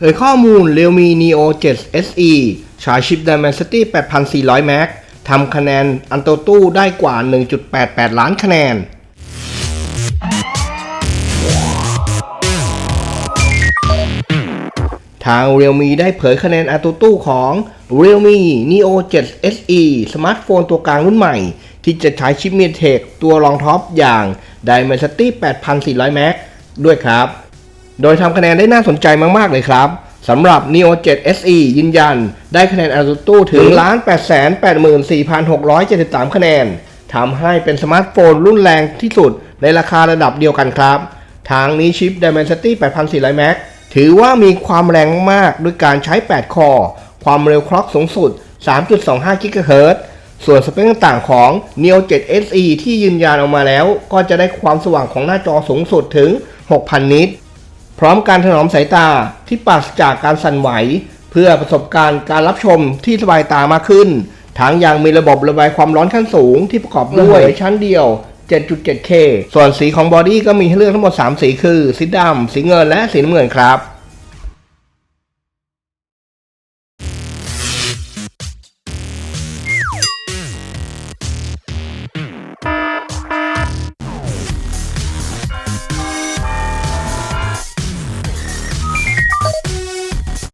เผยข้อมูล Realme Neo 7 SE ฉายชิป Dimensity 8400 Max ทำคะแนนอันโตตู้ได้กว่า 1.88 ล้านคะแนน ทาง Realme ได้เผยคะแนนอันโตตู้ของ Realme Neo 7 SE สมาร์ทโฟนตัวกลางรุ่นใหม่ ที่จะใช้ชิป MediaTek ตัวรองท็อปอย่าง Dimensity 8400 Max ด้วยครับ โดยทำคะแนนได้น่าสนใจมากๆเลยครับสำหรับ Neo 7 SE ยืนยัน ได้คะแนนอัลตูถึง1,884,673 คะแนนทำให้เป็นสมาร์ทโฟนรุ่นแรงที่สุดในราคาระดับเดียวกันครับ ทางนี้ชิป Dimensity 8400 Max ถือว่ามีความแรงมากด้วยการใช้ 8 คอ ความเร็วคล็อกสูงสุด 3.25 GHz ส่วนสเปคต่างๆของ Neo 7 SE ที่ยืนยันออกมาแล้ว ก็จะได้ความสว่างของหน้าจอสูงสุดถึง 6,000 นิต พร้อมการถนอมสายตาที่ปราศจากการสั่นไหว เพื่อประสบการณ์การรับชมที่สบายตามากขึ้น ทั้งยังมีระบบระบายความร้อนขั้นสูงที่ประกอบด้วยชั้นเดียว 7.7K ส่วนสีของบอดี้ก็มีให้เลือกทั้งหมด 3 สีคือ สีดำ สีเงิน และสีน้ำเงินครับ